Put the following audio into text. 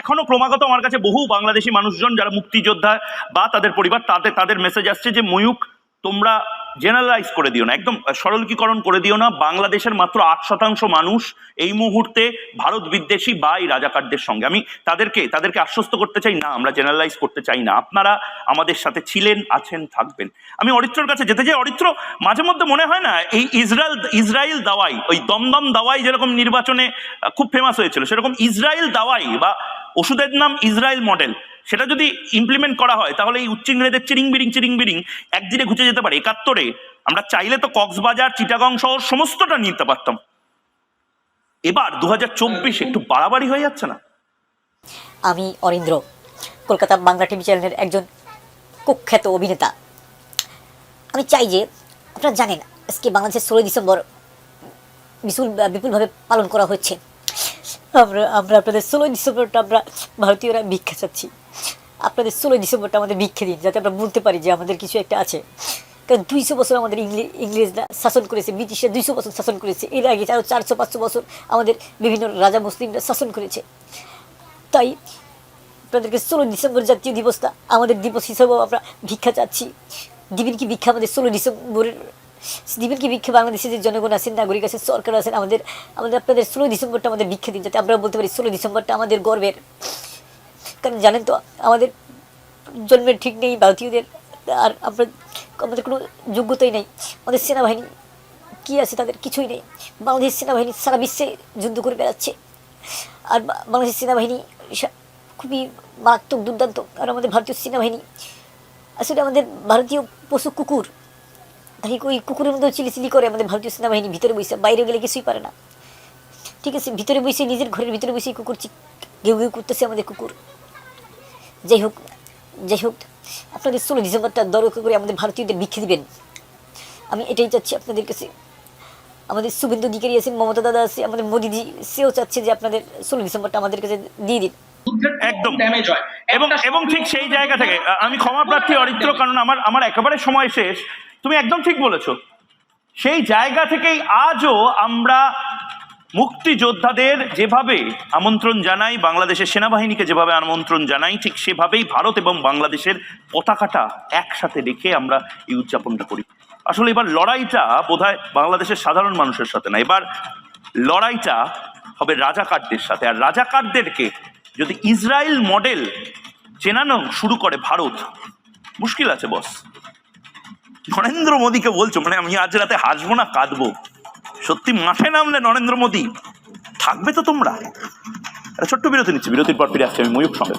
এখনও ক্রমাগত আমার কাছে বহু বাংলাদেশি মানুষজন যারা মুক্তিযোদ্ধা বা তাদের পরিবার তাদের তাদের মেসেজ আসছে যে ময়ূক তোমরা জেনারেলাইজ করে দিও না। একদম সরলীকরণ করে দিও না। বাংলাদেশের মাত্র আট শতাংশ মানুষ এই মুহূর্তে ভারত বিদ্বেষী বা এই রাজাকারদের সঙ্গে। আমি তাদেরকে তাদেরকে আশ্বস্ত করতে চাই, না, আমরা জেনারেলাইজ করতে চাই না। আপনারা আমাদের সাথে ছিলেন, আছেন, থাকবেন। আমি অরিত্রর কাছে যেতে চাই। অরিত্র, মাঝে মধ্যে মনে হয় না, এই ইসরায়েল ইসরায়েল দাওয়াই, ওই দমদম দাওয়াই যেরকম নির্বাচনে খুব ফেমাস হয়েছিল, সেরকম ইসরায়েল দাওয়াই বা ওষুধের নাম ইসরায়েল মডেল। সেটা যদি ইমপ্লিমেন্ট করা হয়, তাহলে এই উচ্চিংড়েদের চিরিং বিরিং চিরিং বিরিং একদিনে ঘুচে যেতে পারে। একাত্তরে আমরা চাইলে তো কক্সবাজার, চিটাগং শহর সমস্তটা নিতে পারতাম। এবার দু হাজার চব্বিশ একটু বাড়াবাড়ি হয়ে যাচ্ছে না? আমি অরিন্দ্র, কলকাতা বাংলা টিভি চ্যানেলের একজন কুখ্যাত অভিনেতা। আমি চাই যে, আপনারা জানেন, আজকে বাংলাদেশের ষোলোই ডিসেম্বর বিপুল, বিপুলভাবে পালন করা হচ্ছে। আমরা আমরা আপনাদের ষোলোই ডিসেম্বরটা আমরা ভারতীয়রা ভিক্ষা চাচ্ছি। আপনাদের ষোলোই ডিসেম্বরটা আমাদের ভিক্ষে দিন, যাতে আমরা বলতে পারি যে আমাদের কিছু একটা আছে। কারণ দুইশো বছর আমাদের ইংরেজরা শাসন করেছে, ব্রিটিশরা দুইশো বছর শাসন করেছে। এর আগে আরও চারশো, পাঁচশো বছর আমাদের বিভিন্ন রাজা মুসলিমরা শাসন করেছে। তাই আপনাদেরকে ষোলো ডিসেম্বর জাতীয় দিবসটা আমাদের দিবস হিসেবেও আমরা ভিক্ষা চাচ্ছি। দিবেন কি ভিক্ষা আমাদের ষোলো ডিসেম্বরের দিবেন কি ভিক্ষা বাংলাদেশের যে জনগণ আছেন, নাগরিক আছেন, সরকার আছেন, আমাদের আমাদের আপনাদের ষোলো ডিসেম্বরটা আমাদের ভিক্ষা দিন, যাতে আমরা বলতে পারি ষোলো ডিসেম্বরটা আমাদের গর্বের। কারণ জানেন তো, আমাদের জন্মের ঠিক নেই, ভারতীয়দের আর আমরা আমাদের কোনো যোগ্যতাই নেই। আমাদের সেনাবাহিনী কী আছে তাদের কিছুই নেই। বাংলাদেশ সেনাবাহিনী সারা বিশ্বে যুদ্ধ করে বেড়াচ্ছে। আর বাংলাদেশ সেনাবাহিনী খুবই মারাত্মক দুর্দান্ত। আর আমাদের ভারতীয় সেনাবাহিনী, আসলে আমাদের ভারতীয় পশু কুকুর ওই কুকুরের মধ্যেও চিলি চিলি করে আমাদের ভারতীয় সেনাবাহিনী ভিতরে বসে বাইরে গেলে কিছুই পারে না। ঠিক আছে ভিতরে বসে নিজের ঘরের ভিতরে বসে কুকুর ঘেউ ঘেউ করতেছে আমাদের কুকুর। যাই হোক যাই হোক আপনাদের ষোলো ডিসেম্বরটা দরকার করে আমাদের ভারতীয়দের ভিক্ষে দিবেন। আমি এটাই চাচ্ছি আপনাদের কাছে। আমাদের শুভেন্দু অধিকারী আছেন মমতা দাদা আছে আমাদের মোদিজি সেও চাচ্ছে যে আপনাদের ষোলো ডিসেম্বরটা আমাদের কাছে দিয়ে দিন। একদম। ড্যামেজ হয়। এবং এবং ঠিক সেই জায়গা থেকে আমি ক্ষমা প্রার্থী অরিত্র কারণ আমার আমার একেবারে সময় শেষ। তুমি একদম ঠিক বলেছ। সেই জায়গা থেকেই আজও আমরা মুক্তিযোদ্ধাদের যেভাবে আমন্ত্রণ জানাই, বাংলাদেশের সেনাবাহিনীকে যেভাবে আমন্ত্রণ জানাই, ঠিক সেভাবেই ভারত এবং বাংলাদেশের পতাকাটা একসাথে রেখে আমরা এই উদযাপনটা করি। আসলে এবার লড়াইটা বোধহয় বাংলাদেশের সাধারণ মানুষের সাথে না, এবার লড়াইটা হবে রাজাকারদের সাথে। আর রাজাকারদেরকে যদি ইসরায়েল মডেল চেনানো শুরু করে ভারত, মুশকিল আছে, বস। নরেন্দ্র মোদীকে বলছো মানে আমি আজ রাতে হাসবো না, কাঁদবো। সত্যি মাঠে নামলে নরেন্দ্র মোদী। থাকবে তো তোমরা। ছোট্ট বিরতি নিচ্ছি, বিরতির পর ফিরে আসছি আমি ময়ূক সঙ্গে।